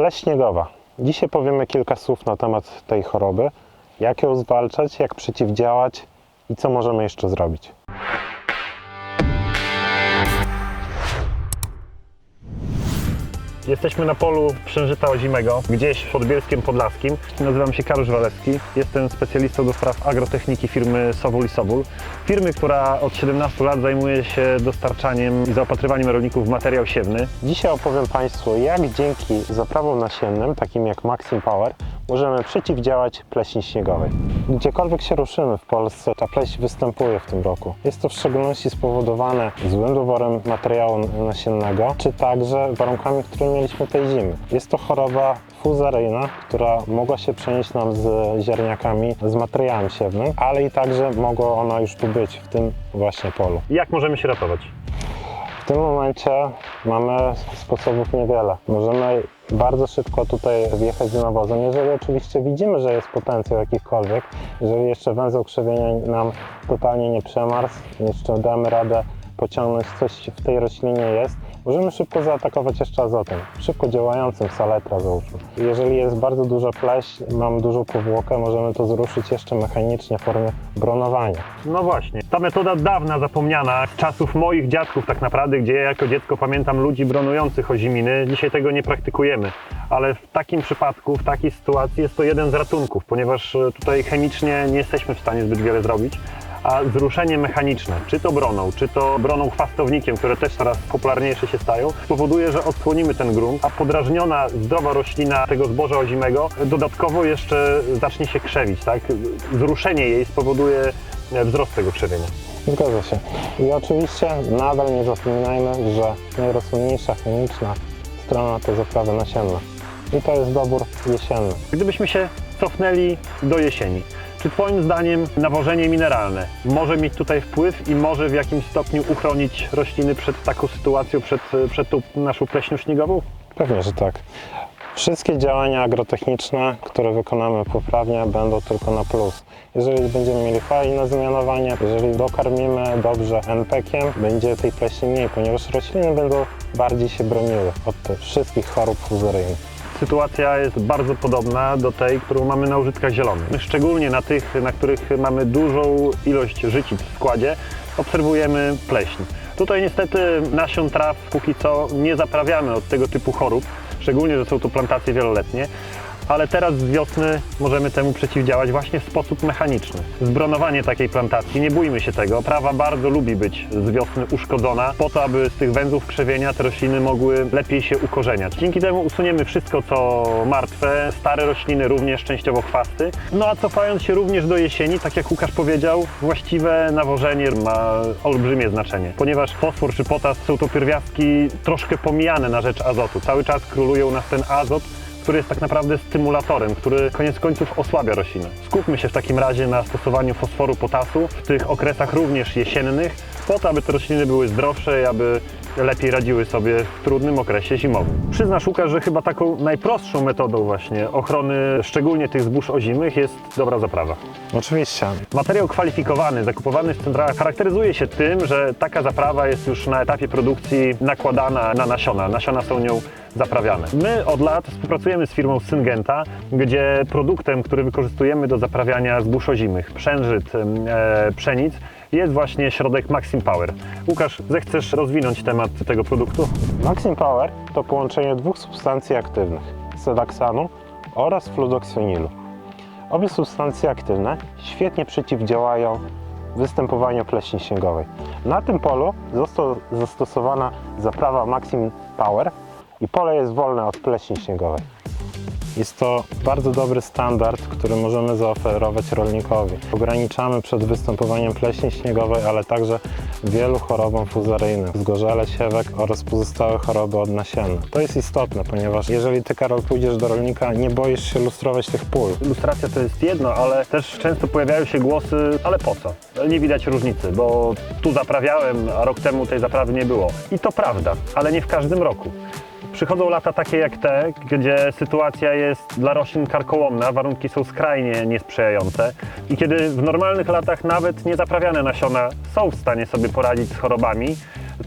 Pleś śniegowa. Dzisiaj powiemy kilka słów na temat tej choroby, jak ją zwalczać, jak przeciwdziałać i co możemy jeszcze zrobić. Jesteśmy na polu Przężyta Ozimego, gdzieś pod Bielskiem Podlaskim. Nazywam się Karusz Walewski. Jestem specjalistą do spraw agrotechniki firmy Sowul i Sobul. Firmy, która od 17 lat zajmuje się dostarczaniem i zaopatrywaniem rolników w materiał siewny. Dzisiaj opowiem Państwu, jak dzięki zaprawom nasiennym, takim jak Maxim Power, możemy przeciwdziałać pleśni śniegowej. Gdziekolwiek się ruszymy w Polsce, ta pleść występuje w tym roku. Jest to w szczególności spowodowane złym doborem materiału nasiennego, czy także warunkami, które mieliśmy tej zimy. Jest to choroba fuzaryjna, która mogła się przenieść nam z ziarniakami, z materiałem siewnym, ale i także mogła ona już tu być, w tym właśnie polu. Jak możemy się ratować? W tym momencie mamy sposobów niewiele. Możemy bardzo szybko tutaj wjechać z nawozem, jeżeli oczywiście widzimy, że jest potencjał jakikolwiek, jeżeli jeszcze węzeł krzewienia nam totalnie nie przemarzł, jeszcze damy radę pociągnąć coś w tej roślinie jest, możemy szybko zaatakować jeszcze azotem, szybko działającym saletra załóżmy. Jeżeli jest bardzo duża pleśń, mamy dużą powłokę, możemy to zruszyć jeszcze mechanicznie w formie bronowania. No właśnie. Ta metoda dawna, zapomniana, czasów moich dziadków tak naprawdę, gdzie ja jako dziecko pamiętam ludzi bronujących oziminy. Dzisiaj tego nie praktykujemy, ale w takim przypadku, w takiej sytuacji jest to jeden z ratunków, ponieważ e, tutaj chemicznie nie jesteśmy w stanie zbyt wiele zrobić. A zruszenie mechaniczne, czy to broną, czy to broną chwastownikiem, które też coraz popularniejsze się stają, spowoduje, że odsłonimy ten grunt, a podrażniona, zdrowa roślina tego zboża ozimego dodatkowo jeszcze zacznie się krzewić, tak? Zruszenie jej spowoduje wzrost tego krzewienia. Zgadza się. I oczywiście nadal nie zapominajmy, że najrozsądniejsza chemiczna strona to zaprawy nasienne. I to jest dobór jesienny. Gdybyśmy się cofnęli do jesieni, czy Twoim zdaniem nawożenie mineralne może mieć tutaj wpływ i może w jakimś stopniu uchronić rośliny przed taką sytuacją, przed, przed tą naszą pleśnią śniegową? Pewnie, że tak. Wszystkie działania agrotechniczne, które wykonamy poprawnie, będą tylko na plus. Jeżeli będziemy mieli fajne zmianowanie, jeżeli dokarmimy dobrze NPK-iem, będzie tej pleśni mniej, ponieważ rośliny będą bardziej się broniły od tych wszystkich chorób fuzyryjnych. Sytuacja jest bardzo podobna do tej, którą mamy na użytkach zielonych. Szczególnie na tych, na których mamy dużą ilość życic w składzie, obserwujemy pleśń. Tutaj niestety nasion traw póki co nie zaprawiamy od tego typu chorób, szczególnie, że są to plantacje wieloletnie, ale teraz z wiosny możemy temu przeciwdziałać właśnie w sposób mechaniczny. Zbronowanie takiej plantacji, nie bójmy się tego, prawa bardzo lubi być z wiosny uszkodzona, po to, aby z tych węzłów krzewienia te rośliny mogły lepiej się ukorzeniać. Dzięki temu usuniemy wszystko, co martwe, stare rośliny również, częściowo chwasty. No a cofając się również do jesieni, tak jak Łukasz powiedział, właściwe nawożenie ma olbrzymie znaczenie, ponieważ fosfor czy potas są to pierwiastki troszkę pomijane na rzecz azotu. Cały czas króluje u nas ten azot, który jest tak naprawdę stymulatorem, który koniec końców osłabia roślinę. Skupmy się w takim razie na stosowaniu fosforu, potasu w tych okresach również jesiennych, po to, aby te rośliny były zdrowsze i aby lepiej radziły sobie w trudnym okresie zimowym. Przyznasz, Łukasz, że chyba taką najprostszą metodą właśnie ochrony szczególnie tych zbóż ozimych jest dobra zaprawa. Oczywiście. Materiał kwalifikowany, zakupowany w centralach charakteryzuje się tym, że taka zaprawa jest już na etapie produkcji nakładana na nasiona. Nasiona są nią zaprawiane. My od lat współpracujemy z firmą Syngenta, gdzie produktem, który wykorzystujemy do zaprawiania zbóż ozimych, przężyt, e, pszenic, jest właśnie środek Maxim Power. Łukasz, zechcesz rozwinąć temat tego produktu? Maxim Power to połączenie dwóch substancji aktywnych, sedaksanu oraz fludoksonilu. Obie substancje aktywne świetnie przeciwdziałają występowaniu pleśni śniegowej. Na tym polu została zastosowana zaprawa Maxim Power i pole jest wolne od pleśni śniegowej. Jest to bardzo dobry standard, który możemy zaoferować rolnikowi. Ograniczamy przed występowaniem pleśni śniegowej, ale także wielu chorobom fuzaryjnym, zgorzele siewek oraz pozostałe choroby odnasienne. To jest istotne, ponieważ jeżeli ty, Karol, pójdziesz do rolnika, nie boisz się lustrować tych pól. Ilustracja to jest jedno, ale też często pojawiają się głosy, ale po co? Nie widać różnicy, bo tu zaprawiałem, a rok temu tej zaprawy nie było. I to prawda, ale nie w każdym roku. Przychodzą lata takie jak te, gdzie sytuacja jest dla roślin karkołomna, warunki są skrajnie niesprzyjające i kiedy w normalnych latach nawet niezaprawiane nasiona są w stanie sobie poradzić z chorobami,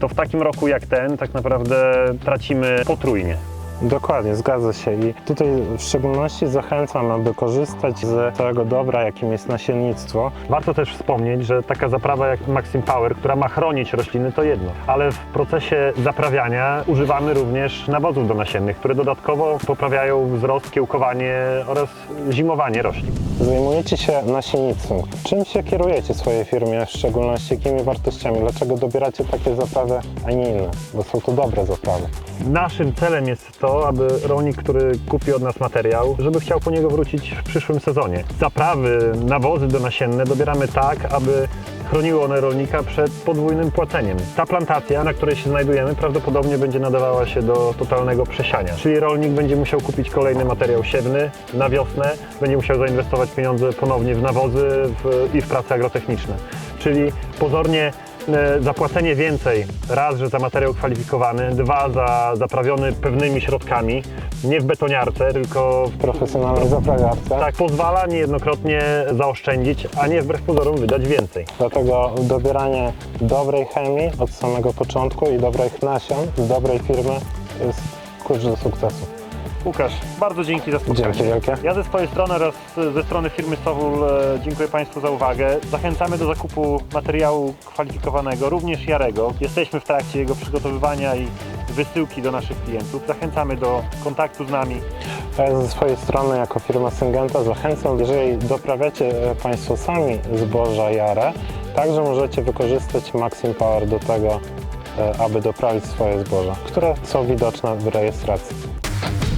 to w takim roku jak ten tak naprawdę tracimy potrójnie. Dokładnie, zgadza się. I tutaj w szczególności zachęcam, aby korzystać z tego dobra, jakim jest nasiennictwo. Warto też wspomnieć, że taka zaprawa jak Maxim Power, która ma chronić rośliny, to jedno, ale w procesie zaprawiania używamy również nawozów donasiennych, które dodatkowo poprawiają wzrost, kiełkowanie oraz zimowanie roślin. Zajmujecie się nasiennictwem. Czym się kierujecie w swojej firmie, w szczególności jakimi wartościami? Dlaczego dobieracie takie zaprawy, a nie inne? Bo są to dobre zaprawy. Naszym celem jest to, aby rolnik, który kupi od nas materiał, żeby chciał po niego wrócić w przyszłym sezonie. Zaprawy, nawozy donasienne dobieramy tak, aby chroniły one rolnika przed podwójnym płaceniem. Ta plantacja, na której się znajdujemy, prawdopodobnie będzie nadawała się do totalnego przesiania. Czyli rolnik będzie musiał kupić kolejny materiał siewny na wiosnę, będzie musiał zainwestować pieniądze ponownie w nawozy i w prace agrotechniczne. Czyli pozornie zapłacenie więcej, raz, że za materiał kwalifikowany, dwa, za zaprawiony pewnymi środkami, nie w betoniarce, tylko w Profesjonalnej zaprawiarce. tak pozwala niejednokrotnie zaoszczędzić, a nie wbrew pozorom wydać więcej. Dlatego dobieranie dobrej chemii od samego początku i dobrych nasion z dobrej firmy jest klucz do sukcesu. Łukasz, bardzo dzięki za spotkanie. Dzięki wielkie. Ja ze swojej strony oraz ze strony firmy Sowul e, dziękuję Państwu za uwagę. Zachęcamy do zakupu materiału kwalifikowanego, również Jarego. Jesteśmy w trakcie jego przygotowywania i wysyłki do naszych klientów. Zachęcamy do kontaktu z nami. Ja ze swojej strony jako firma Syngenta zachęcam, jeżeli doprawiacie Państwo sami zboża jarę, także możecie wykorzystać Maxim Power do tego, e, aby doprawić swoje zboża, które są widoczne w rejestracji.